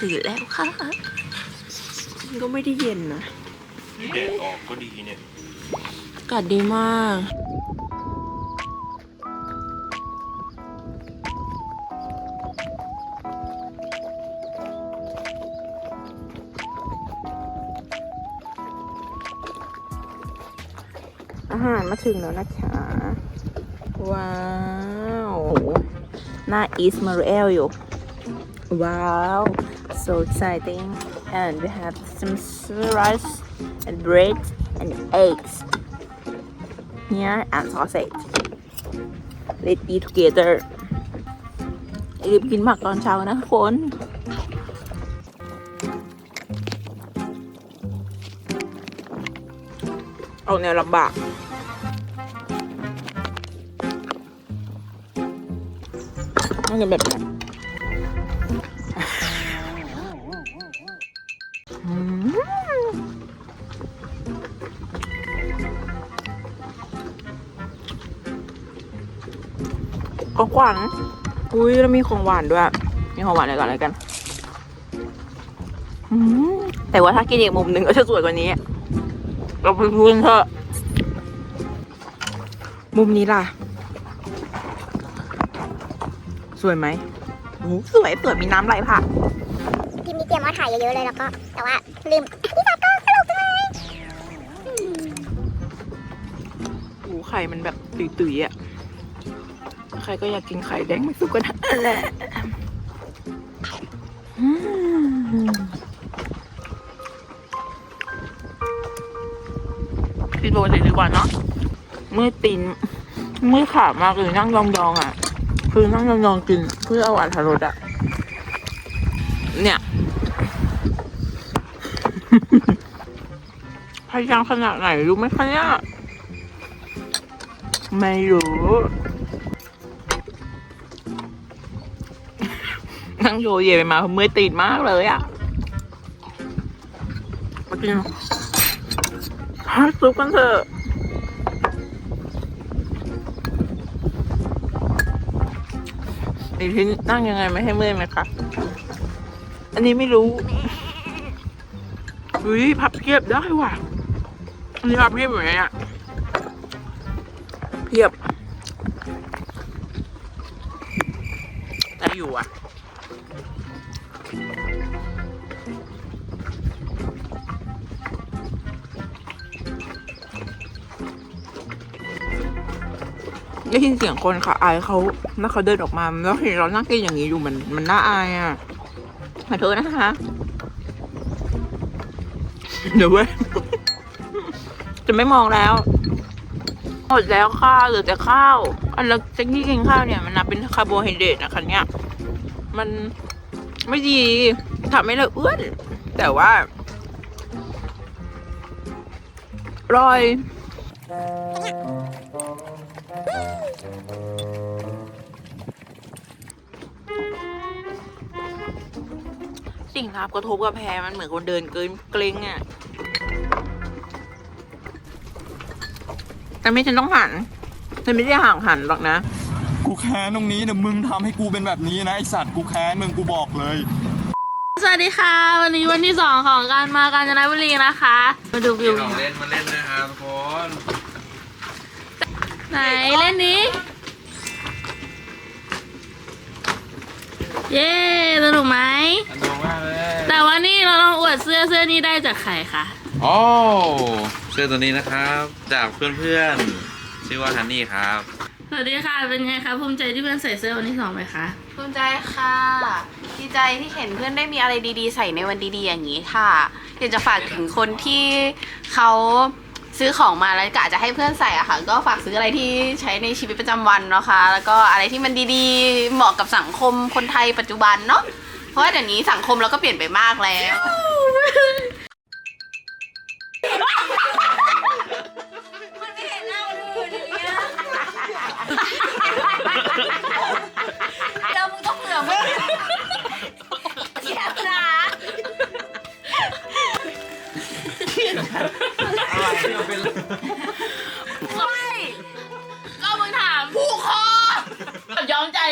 ตื่นแล้วค่ะ ก็ไม่ได้เย็นนะนี่แดดออกก็ดีเนี่ยอากาศดีมาก อาหารมาถึงแล้วนะคะ ว้าว หน้าอีสมารูเอลอยู่ ว้าว so exciting and we have some rice and bread and eggs here and sausage let's eat together อย่าลืมกินผักตอนเช้านะทุกคน เอาแนวลำบาก มันจะแบบ ของหวานอุ้ยแล้วมีของหวานด้วย มีของหวานอะไรก่อนอะไรกันอืมแต่ว่าถ้ากินอีกมุมหนึ่งก็จะสวยกว่านี้เราไปพูดเถอะ มุมนี้ล่ะ สวยไหมโอ้สวยสวยมีน้ำไหลผ่านพิมพ์นี้เตรียมว่าถ่ายเยอะๆเลยแล้วก็ แต่ว่าลืมพี่ตาก็ตลกจังเลยโอ้ไข่มันแบบตุยๆอะ ใครก็อยากกินไข่แดงไม่สุกก็นั่นแหละอืมกินโบสิดีกว่าเนาะเมื่อยตีนเมื่อยขามากเลยนั่งยองๆอะ คือนั่งยองๆกินเพื่อเอาอัตรสอะ เนี่ยพยายามขนาดไหนรู้ไหมคะเนี่ยไม่รู้ โยเยไปมาเมื่อยตีนมากเลยอะมากินฮะซุปกันเถอะอีกทีนั่งยังไงไม่ให้เมื่อยไหมคะ อันนี้ไม่รู้อุ้ยพับเพียบได้ว่ะอันนี้พับเพียบอยู่ไหนอะเพีย ได้ยินเสียงคนค่ะอายเขาแล้วเขาเดินออกมา แล้วเห็นเรานั่งกินอย่างนี้อยู่มันมันน่าอายอะขอโทษนะคะ เดี๋ยวเว้ย จะไม่มองแล้ว หมดแล้วค่ะเหลือแต่ข้าว อันแล้วจะที่กินข้าวเนี่ย มันนับเป็นคาร์โบไฮเดรตนะคะเนี่ย มันไม่ดีทำให้เราอ้วน แต่ว่าอร่อย สิ่งรับกระทบกระแพมันเหมือนคนเดินเกินเกรงอะ แต่ไม่ฉันต้องหันฉันไม่ได้ห่างหันหรอกนะ กูแค้นตรงนี้เดี๋ยวมึงทำให้กูเป็นแบบนี้นะไอสัตว์กูแค้นมึงกูบอกเลย สวัสดีค่ะ วันนี้วันที่สองของการมากาญจนบุรีนะคะ มาดูวิวของเล่นมาเล่นนะครับทุกคน ไหนเล่นนี้ เย้สนุกไหมสนุกมากเลย แต่ว่านี่เราลองอวดเสื้อเสื้อนี้ได้จากใครคะโอ้เสื้อตัวนี้นะครับ จากเพื่อนๆ ชื่อว่าฮันนี่ครับ สวัสดีค่ะ เป็นไงคะภูมิใจที่เพื่อนใส่เสื้อวันที่สองไหมคะ ภูมิใจค่ะ ดีใจที่เห็นเพื่อนได้มีอะไรดีๆ ใส่ในวันดีๆ อย่างนี้ค่ะ อยากจะฝากถึงคนที่เขา ซื้อของมาแล้วกะจะให้เพื่อนใส่อะค่ะ ก็ฝากซื้ออะไรที่ใช้ในชีวิตประจำวันนะคะ แล้วก็อะไรที่มันดีๆ เหมาะกับสังคมคนไทยปัจจุบันเนาะเพราะว่าเดี๋ยวนี้สังคมเราก็เปลี่ยนไปมากแล้ว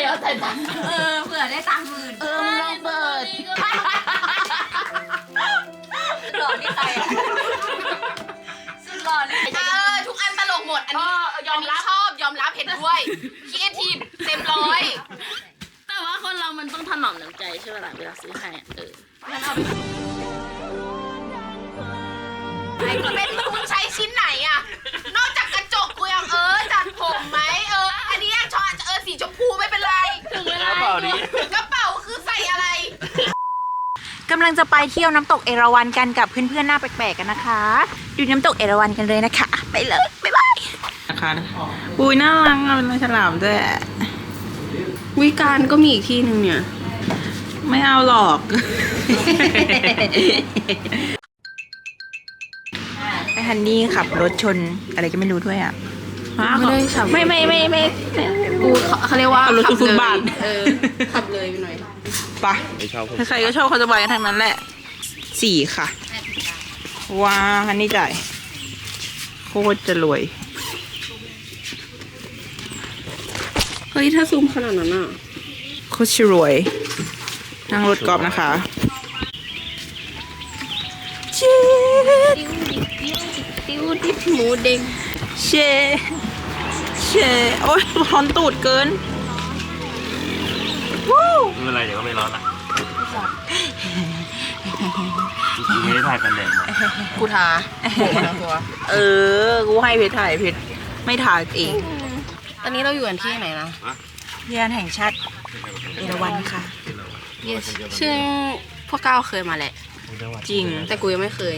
เหรอใส่ตัเออเผื่อได้ตังค์หมื่นเออมึงลองเปิดหลอนี่ใครอะสุดหลอนี่เออทุกอันตลกหมดอันนี้ยอมรับชอบยอมรับเห็นด้วยคิดทีมเต็มร้อยแต่ว่าคนเรามันต้องถนอมน้ำใจใช่ไหมล่ะเวลาซื้อใครเอองั้นเอาไป กระเป๋าคือใส่อะไร กำลังจะไปเที่ยวน้ำตกเอราวัณกันกับเพื่อนๆหน้าแปลกๆกันนะคะ ดูน้ำตกเอราวัณกันเลยนะคะ ไปเลยบ๊ายบายนะคะอุ้ยน่ารักอะเป็นฉลามด้วยวิการก็มีอีกที่หนึ่งเนี่ย ไม่เอาหรอก ไอฮันนี่ขับรถชนอะไรก็ไม่รู้ด้วยอะ ไม่ได้ขับ ไม่ไม่ไม่ไม่ไม่ กูเขาเขาเรียกว่าขับรถขัฟุตเลยบาท เออขับเลยไปหน่อยปะใครๆก็ชอบเขาจะบายกันทั้งนั้นแหละสี่ค่ะ ว้าฮันนี่จ่ายโคตรจะรวย เฮ้ย ถ้าซูมขนาดนั้นอะโคตรจะรวย นั่งรถกอล์ฟนะคะเชดติ้วดิบหมูเด้งเชด เชดโอ้ยร้อนตูดเกินวู้ไม่เป็นไรเดี๋ยวก็ไม่ร้อนละจริงๆไม่ได้ถ่ายกันแดดมากูทาผมทั้งตัวเออ กูให้เพชรถ่ายเพชรไม่ถ่ายเอง ตอนนี้เราอยู่กันที่ไหนนะเรียนแห่งชาติเอราวัณค่ะซึ่งพวกก้าวเคยมาแหละ จริง แต่กูยังไม่เคย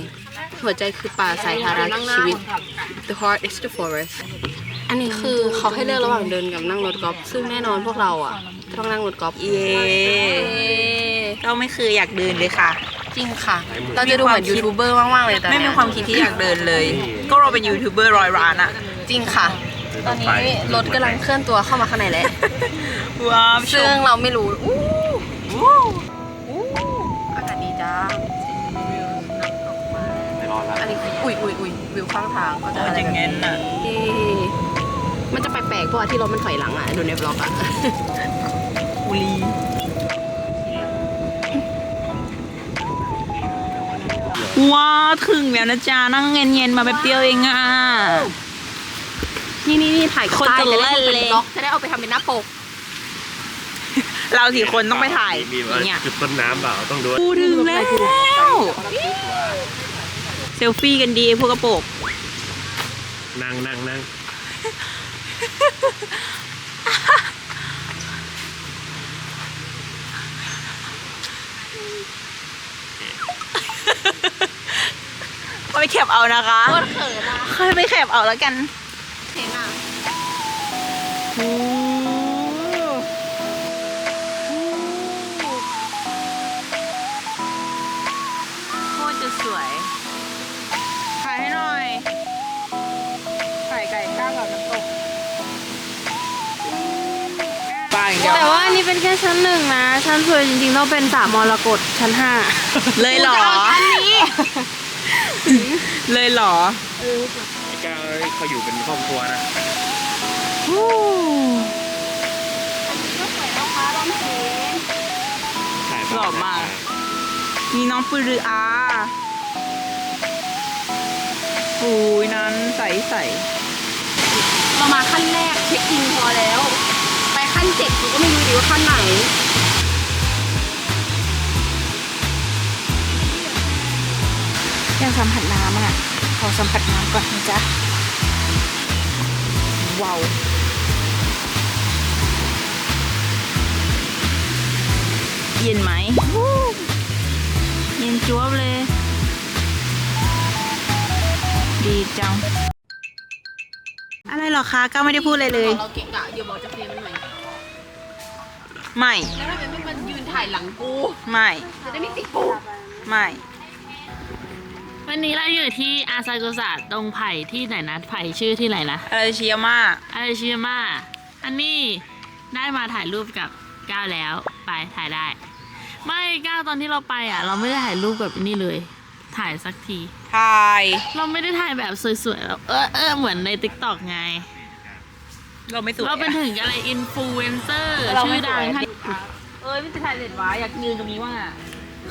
หัวใจคือป่าสายทาราชีวิต The heart is the forest อันนี้คือเขาให้เลือกระหว่างเดินกับนั่งรถกอล์ฟซึ่งแน่นอนพวกเราอะต้องนั่งรถกอล์ฟเย้ก็ไม่คืออยากเดินเลยค่ะ จริงค่ะ เราจะดูเหมือนยูทูบเบอร์มากๆเลยแต่ไม่มีความคิดที่อยากเดินเลย ก็เราเป็นยูทูบเบอร์ร้อยร้านอะจริงค่ะ ตอนนี้รถกำลังเคลื่อนตัวเข้ามาข้างในแล้วว้าวชซึ่งมเราไม่รู้อู้วู้อากาศดีจ้าไม่ร้อนละอันนี้คืออุ้ยอุ้ยอุ้ยวิวข้างทางเขาจะโอ้อะไรยอย่างแบบงั้นอะเอ๊ะ มันจะแปลกๆเพราะว่าที่รถมันถอยหลังอะ ดูในบล็อกอะบุรีว้าวถึงแล้วนะจ๊ะ นั่งเย็นๆมาแบบเดียวเองอะนี่นี่นี่ถ่ายกับคนใต้จะจะได้เล่นเป็นเลยบล็อกจะได้เอาไปทำเป็นหน้าปก เราสี่คนต้องไปถ่ายมีอว่าย่างเงี้ยจุดต้นน้ำเปล่าต้องดูกูถึงแล้ว เซลฟี่กันดีไอ้พวกกระโปรงนั่งนั่งนั่งก็ ไปแคบเอานะคะโคตรเขินอะค่อยไปแคบเอาแล้วกันเห็นอะ ย่างเดียวแต่ว่าอันนี้เป็นแค่ชั้นหนึ่งนะชั้นสวยจริงๆต้องเป็นสามมรกตชั้นห้าเลยเหรอ เลยเหรอ ไอ้ก้าวเขาอยู่เป็นครอบครัวนะ ถ่ายหล่อมาก มีน้องปุรืออาอุ้ยนั้นใสใสเรามาขั้นแรกเช็คอินพอแล้วไป ขั้นเจ็ดกูก็ไม่รู้ดีว่าขั้นไหนอยากสัมผัสน้ำอะขอสัมผัสน้ำก่อนนะจ๊ะว้าวเย็นไหมวู้เย็นจ้วบเลย ดีจัง อะไรเหรอคะก้าวไม่ได้พูดเลยเลย เราเก่งอะอย่าบอกจะเคลียร์มันหน่อย ไม่ แล้วทำไมไม่มายืนถ่ายหลังกูไม่ จะได้ไม่ติดกูไม่ วันนี้เราอยู่ที่อาซากุสะตรงไผ่ที่ไหนนะไผ่ชื่อที่ไหนนะอะไรเชียร์มาอะไรชื่อมาอันนี้ได้มาถ่ายรูปกับก้าวแล้วไปถ่ายได้ ไม่ก้าวตอนที่เราไปอะ เราไม่ได้ถ่ายรูปกับนี่เลย ถ่ายสักทีถ่าย เราไม่ได้ถ่ายแบบสวยๆแล้วเออเออเหมือนในติ๊กต็อกไง เราไม่สวยเราเป็นถึงอะไรอินฟลูเอนเซอร์เราชื่ไม่อสดัวงยท่านเอ้ยไม่จะถ่ายเสร็จวะอยากยืนตรงนี้ว่างอะ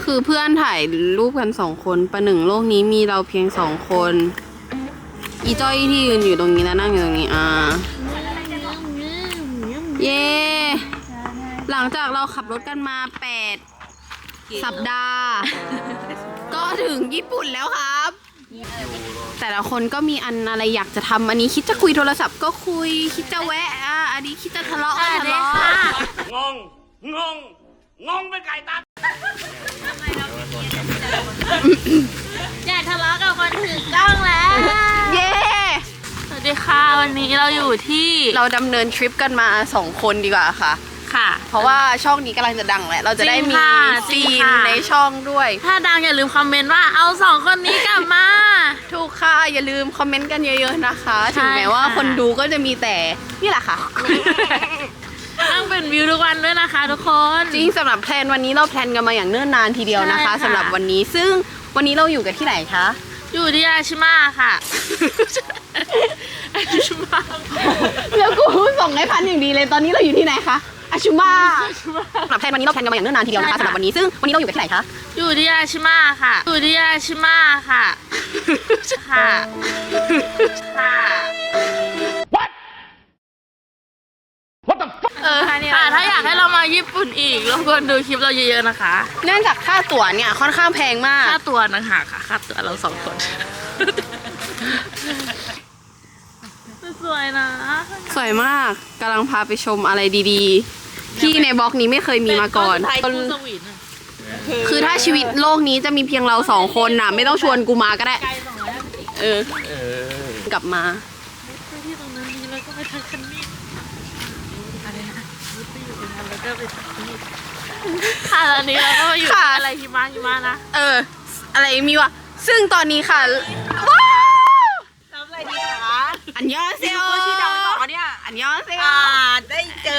คือเพื่อนถ่ายรูปกันสองคนประหนึ่งโลกนี้มีเราเพียงสองคน อีจ้อยที่ยืนอยู่ตรงนี้แล้วนั่งอยู่ตรงนี้อ่า เย้หลังจากเราขับรถกันมา8สัปดาห์ ก็ถึงญี่ปุ่นแล้วครับ แต่ละคนก็มีอันอะไรอยากจะทำอันนี้คิดจะคุยโทรศัพท์ก็คุย คิดจะแวะอะอันนี้คิดจะทะเลาะก็ทะเลาะงงงงงงเป็นไก่ตาอยากทะเลาะกับคนถือกล้องแล้ว เย้ สวัสดีค่ะวันนี้เราอยู่ที่เราดำเนินทริปกันมาสองคนดีกว่าค่ะ ค่ะ เพราะว่าช่องนี้กำลังจะดังแหละเราจะได้จริงมีค่ะซีจริงนค่ะ ในช่องด้วย ถ้าดังอย่าลืมคอมเมนต์ว่าเอาสองคนนี้กลับมา ถูกค่ะ อย่าลืมคอมเมนต์กันเยอะๆนะคะ ใช่ถึงแม้ว่าค่ะ คนดูก็จะมีแต่นี่แหละค่ะต้องเป็นวิวทุกวันด้วยนะคะทุกคน จริงสำหรับแพลนวันนี้เราแพลนกันมาอย่างเนิ่นนานทีเดียวนะคะใช่ค่ะ สำหรับวันนี้ซึ่งวันนี้เราอยู่กันที่ไหนคะ อยู่ที่อาชิมาค่ะ อาชิมาแล้วกูส่งให้พันอย่างดีเลยตอนนี้เราอยู่ที่ไหนคะอาชูมาสำหรับแพลนวันนี้เราแพลนกันมาอย่างเนิ่นนานทีเดียวนะคะสำหรับวันนี้ซึ่งวันนี้เราอยู่กันที่ไหนคะอยู่ที่อาชิมาค่ะ อยู่ที่อาชิมาค่ะ ค่ะ ค่ะเออค่ะถ้าอยากให้เรามาญี่ปุ่นอีกรบกวนดูคลิปเราเยอะๆนะคะเนื่องจากค่าตั๋วเนี่ยค่อนข้างแพงมาก ค่าตัวนังหากค่ะค่าตัวเราสองคนสวยนะ สวยมากกำลังพาไปชมอะไรดีๆ ที่ในบล็อกนี้ไม่เคยมีมาก่อนไทยกูสวีทอะคือถ้าชีวิตโลกนี้จะมีเพียงเราสองคนน่ะ ไม่ต้องชวนกูมาก็ได้ ไกลสองร้อยห้าสิบเออกลับมา ไปที่ตรงนั้นดีแล้วก็ไปทางคันนี้อะไรนะไปอยู่ตรงนั้นแล้วก็ไปทางนี้ค่ะตอนนี้เราก็มาอยู่ค่ะที่อะไรหิมะหิมะนะเออ อะไรมีวะซึ่งตอนนี้ค่ะว้าวทำอะไรดีคะอันยองเซล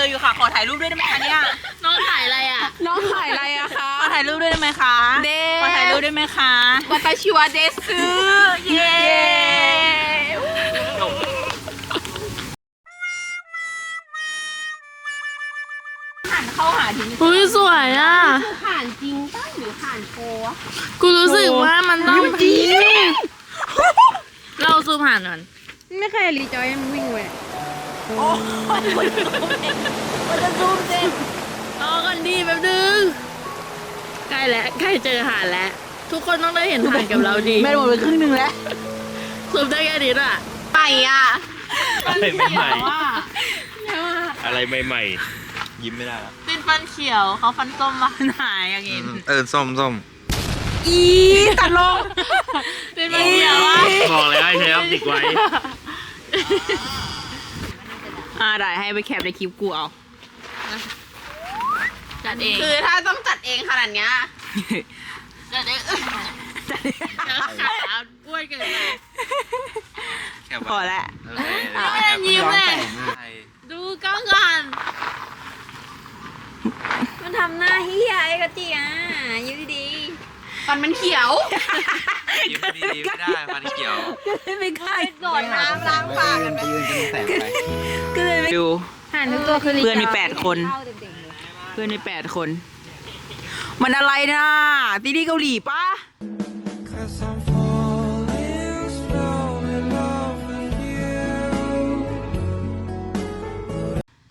ออยู่ค่ะ ขอถ่ายรูปด้วยได้ไหมคะเนี่ย น้องถ่ายอะไรอะ น้องถ่ายอะไรอะคะ ขอถ่ายรูปด้วยได้ไหมคะ เดขอถ่ายรูปได้ไหมคะวาตาชิวะเดซึเย้อุ้ยสวยอะ ผ่านจริงป้ะหรือผ่านโฟอะกูรู้สึกว่ามันต้องจริงเราซูมผ่านก่อนไม่เคยรีจอยยังวิ่งเว้ย รอกันดีแป๊บนึงใกล้แล้วใกล้เจอหาดแล้ว ทุกคนต้องได้เห็นหาดกับเราดีแม่หมดไปครึ่งหนึ่งแล้วซูมได้แค่นี้อะไปอะอะไรใหม่ว่าๆอะไรใหม่ยิ้มไม่ได้แล้วตินฟันเขียวเขาฟันส้มมาหายอย่างงี้เออส้มส้มอีตัดลงตินฟันเขียวอะๆบอกเลยให้ใช้ออปติกไว้ อ่าได้ให้ไปแคปในคลิปกูเอา จัดเองคือถ้าต้องจัดเองขนาดเนี้ยจัดเองแล้วขาอ้วนเกินไปแค่พอแล้วโอเคไม่ได้ยิ้มเลยใช่ดูกล้องก่อน มันทำหน้าเฮียไอ้กะจิอะอยู่ดีฟันมันเขียว ยิ้มดีๆไม่ได้ฟันเขียว ไม่กล้า ๆโดดน้ำล้างปากกันไปก็เลยไม่ ดูหันตัวคือเพื่อนมีแปดคน เพื่อนในแปดคน มันอะไรนะซีรีส์เกาหลีปะ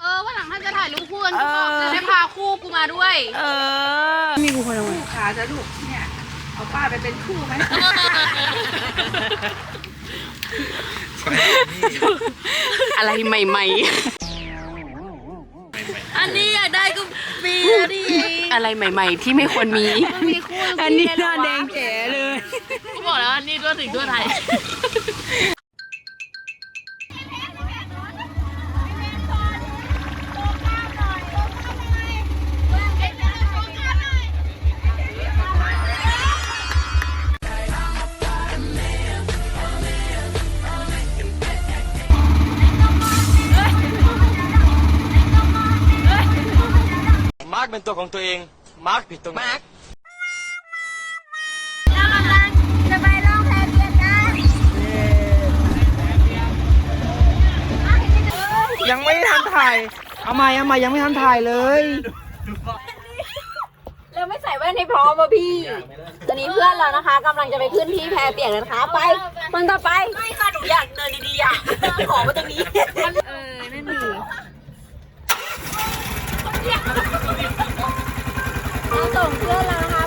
เออวันหลังถ้าจะถ่ายรูปคู่กันก็บอกจะได้พาคู่กูมาด้วย เออ มีกูคนละขาจะลูกเนี่ย เอาป้าไปเป็นคู่ไหม อะไรใหม่ อันนี้อยากได้ก็มีแล้วดิๆ อะไรใหม่ ๆ ที่ไม่ควรมีอันนี้หน้าแดงแจ๋เลย กูบอกแล้วอันนี้ตัวถึงตัวไทย ตัวของตัวเอง มาร์กผิดตรงไหนเรากำลังจะไปล่องแพเทียนกันยังไม่ทันถ่าย เอาใหม่เอาใหม่ยังไม่ทันถ่ายเลย เราไม่ใส่แว่นให้พร้อมอะพี่ ตอนนี้เพื่อนเรานะคะกำลังจะไปขึ้นที่แพเปียกแล้วนะคะ ไปคนต่อไป ไม่ค่ะหนูอยากเดินดีๆอะขอมาตรงนี้ เออ นั่นดี เรา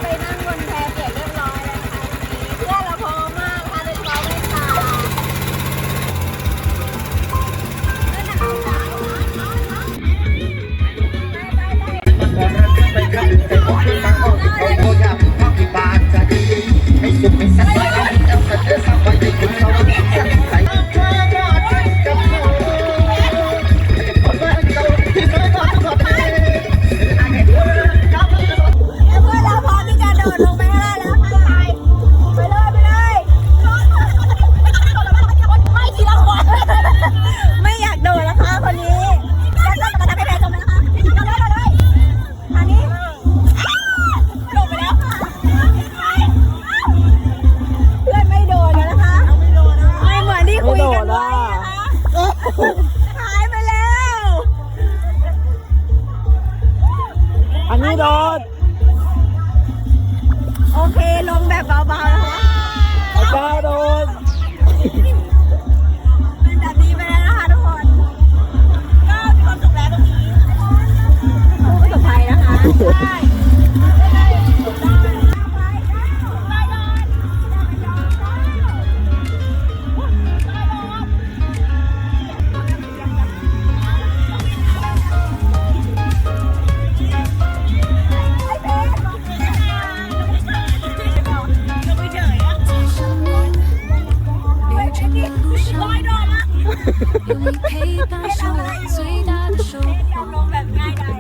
有你陪伴是我最大的收获， ลงแบบง่ายดาย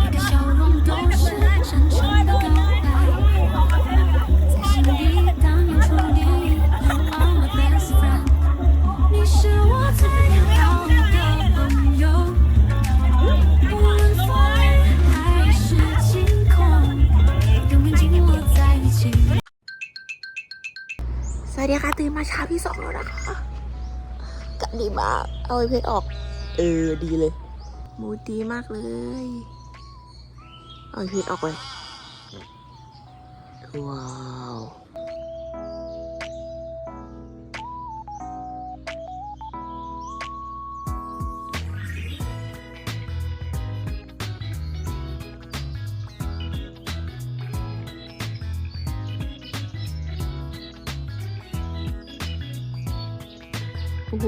你的笑容都是真诚的告白，在心里当年初恋，You are my best friend，你是我最好的朋友，无论风雨还是晴空，永远紧握在一起。 สวัสดีค่ะตื่นมาเช้าที่สองแล้วนะคะกะ ดีมาก เอาไอเพชรออก เออ ดีเลย มูดดีมากเลย เอาไอเพชรออกเลย ว้าว โอ้โห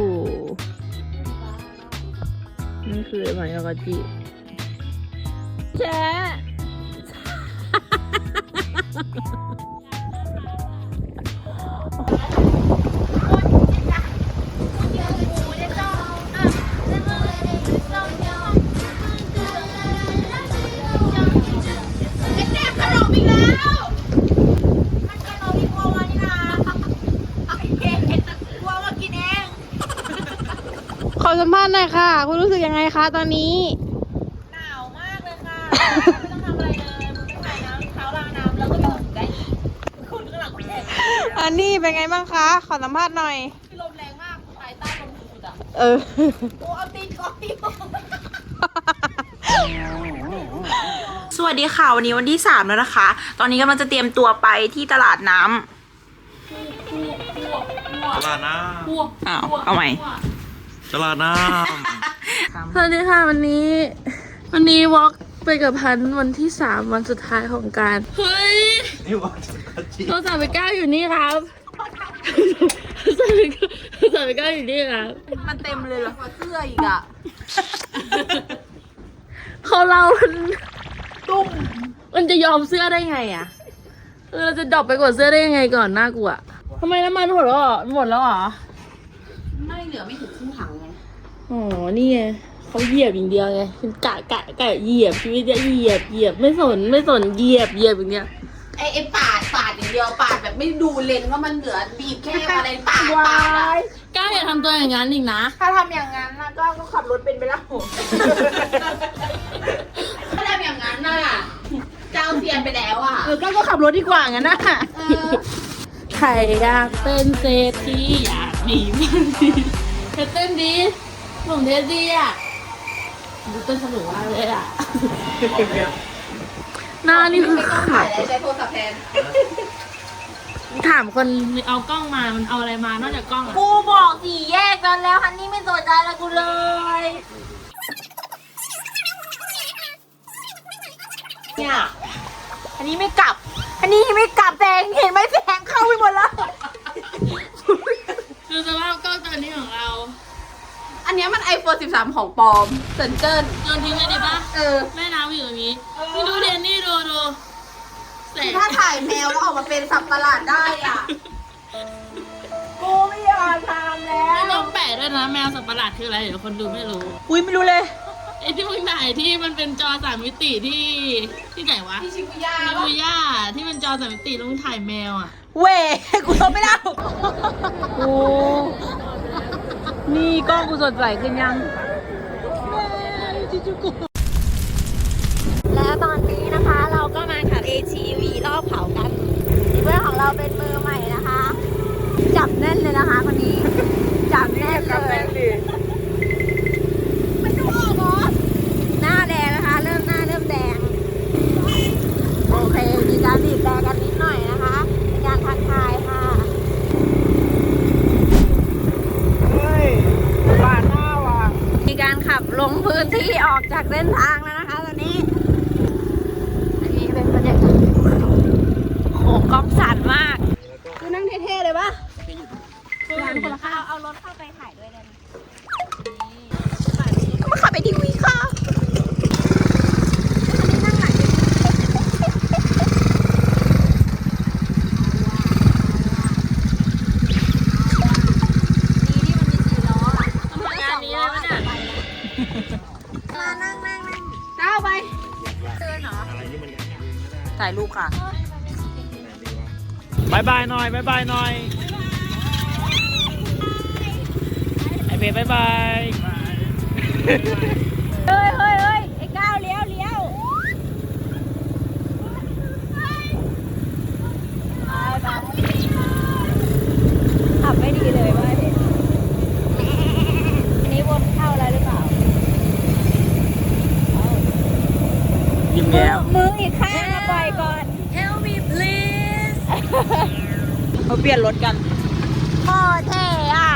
นี่คือหมายากาจิแช่ หน่อยค่ะ คุณรู้สึกยังไงคะตอนนี้ หนาวมากเลยค่ะ ไม่ต้องทำอะไรเลยมึงไม่ใส่น้ำเท้าล้างน้ำแล้วก็มีความสุขได้อีกคุณข้างหลังคุณแทนอันนี้เป็นไงบ้างคะ ขอสัมภาษณ์หน่อย คือลมแรงมากภายใต้ลมสุดๆอะเออ โอ้เอาตีนก่อนดิสวัสดีค่ะ วันนี้วันที่สามแล้วนะคะ ตอนนี้กำลังจะเตรียมตัวไปที่ตลาดน้ำ ตลาดน้อ้าว เอาใหม่ำ ตลาดน้สวัสดีค่ะวันนี้ วันนี้วอล์กไปกับพันธุ์วันที่สามวันสุดท้ายของการเฮ้ยำนี่ว่าจะกระจิโทรศัพท์ไปก้าวอยู่นี่ครับโทรศัพท์ไปก้าวโทรศัพท์ไปก้าวอยู่นี่ครับมันเต็มเลยเหรอเสื้ออีกอะเขาเรามันตุ้มมันจะยอมเสื้อได้ไงอะเออเราจะดรอปไปกดเสื้อได้ยังไงก่อนน่ากลัวทำไมน้ำมันหมดแล้วเหรอหมดแล้วเหรอไม่เหลือไม่ถึงครึ่งถังไง อ๋อ นี่ไงเขาเหยียบอย่างเดียวไงเป็นกะกะกะเหยียบชีวิตจะเหยียบเหยียบไม่สนไม่สนเหยียบเหยียบอย่างเงี้ยไอไอปาดปาดอย่างเดียวปาดแบบไม่ดูเลนว่ามันเหลือบีบแค่อะไรปาดปาดอะกล้าอย่าทำตัวอย่างนั้นอีกนะ ถ้าทำอย่างนั้นนะก็ก็ขับรถเป็นไปแล้วถ้าทำอย่างนั้นน่ะเจ้าเซียนไปแล้วอะเออก็ก็ขับรถดีกว่างั้นนะใครอยากเป็นเศรษฐีอยากมีเงินดีเธอเต้นดี ผมเทสดีอะดูเต้นสนุกมากเลยอะหน้านี่คือไม่ต้องขาถ่ายดแล้วใช้โทรศัพท์แทน ถามคนเอากล้องมามันเอาอะไรมานอกจากกล้องอะกูบอกสี่แยกกันแล้วฮันนี่ไม่สนใจอะไรกูเลย เนี่ย อันนี้ไม่กลับ อันนี้ไม่กลับแสงเห็นไหมแสงเข้าไปหมดแล้ว คือสภาพกล้องตัวนี้ของเรา อันเนี้ยมัน iPhone 13ของปลอมเซินเจิ้นโยนทิ้งเลยดีปะเออแม่น้ำอยู่ตรงนี้นี่ดูเดนนี่ดูดูแสงถ้าถ่ายแมวแล้วออกมาเป็นสับประหลาดได้อะกูไม่ยอมทำแล้ไม่วต้องแปะด้วยนะแมวสัตว์ประหลาดคืออะไรเดี๋ยวคนดูไม่รู้อุ้ยไม่รู้เลย ไอ้ที่มึงถ่ายที่มันเป็นจอสามมิติที่ที่ไหนวะที่ชิบุย่ามิบุย่าที่เป็นจอสามมิติแล้วมึงถ่ายแมวอะ เว่กูทนไม่ได้โอ้ นี่กล้องกูสดใสขึ้นยังายบายหน่อยบายบายหน่อยไอเบบายบายเฮ้ยเฮ้ยไอ้ก้าวเลี้ยวเลี้ยวไปไปขับไม่ดีเลยว่าดิอันนี้วนเข้าแล้วหรือเปล่า ยิ้มแย้ม มืออีกข้างอะปล่อยก่อน Help me please เขาเปลี่ยนรถกันโคตรเท่อะ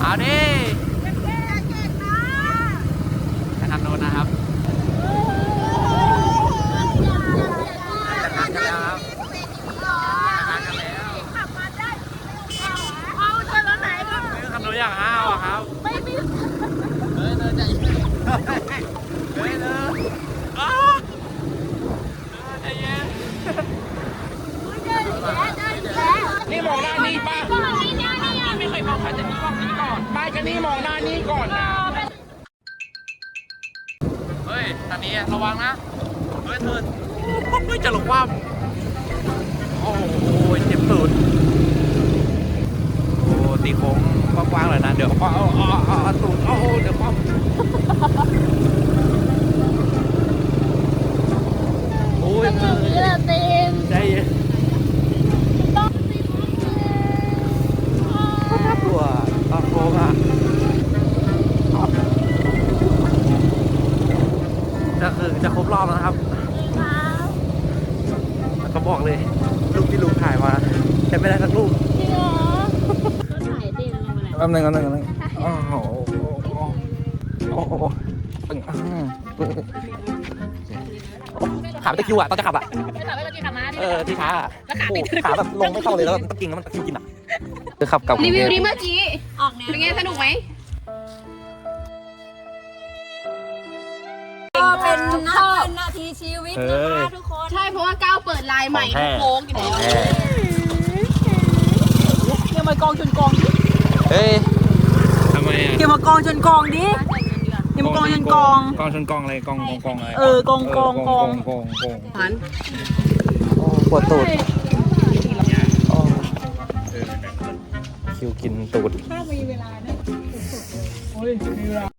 เอาดิ เฮ้ยเธอเฮ้ยจะหลงว่าโอ้โหเจ็บตูดโอ้ตีโค้งกว้างๆเลยนะ เดี๋ยวเอาเอาเอาเอาเอาตูดเอาเดี๋ยวความโอ้ยมือใจเย็นน่ากลัวตอนโค้งอะจะคือจะครบรอบแล้วนะครับแล้วก็ บอกเลยรูปที่ลุงถ่ายมาใช้ไม่ได้สักรูปจริงเหรอก็ถ่ายเด่นลงมาแล้วแป๊บนึงแป๊บนึงแป๊บนึงโอ้โหโอ้โหปึ้งอ่าปึ้งขาเป็นตะคริวอะตอนจะขับอะไม่ถ่ายไว้ตอนที่ขับมาดิเออที่ขาอะโอ้โหขาแบบลงไม่เข้าเลยแล้วตะกิ่งแล้วมันตะคริวกินอะคือขับกลับกรีงเทวิวพ ดีเมื่อกี้ออกแนวเป็นไงสนุกไหม เป็นนาเป็นนาทีชีวิตนะคะทุกคนใช่เพราะว่าก้าวเปิดไลน์ใหม่ทุกโค้งอยู่แล้วแหมเกี่ยวมากองชนกองดิเฮ้ยทำไมอะเกี่ยวมากองชนกองดิเกี่ยวมากองชนกองกองชนกองอะไรกองกองกองอะไรเออกองกองกองกองกองหันโอ้ปวดตูดโอ้คิวกินตูดไม่อร่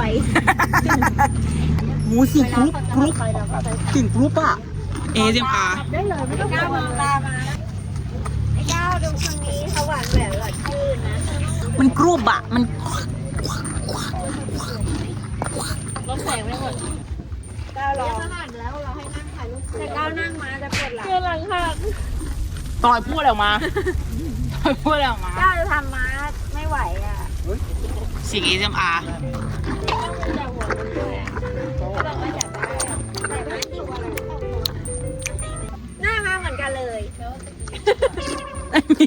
อย หมูสิกรุ๊ปกรุ๊ปกลิ่นกรุ๊ปอะ เอเจมอาร์ได้เลยไม่ต้องก้าวมองตามาไอ้ก้าวาวดูครั้งนี้เขาหวานแหววหวานชื่นนะ มันกรุบอะมันก้าวรอขนาดแล้วเราให้นั่งถ่ายรูปแต่ก้าวนั่งมาจะปวดหลังหลังค่ะตอยพูดออกมาตอยพูดออกมาก้าวจะทำมาไม่ไหวอะเสียง ASMR หน้ามาเหมือนกันเลยไม่มี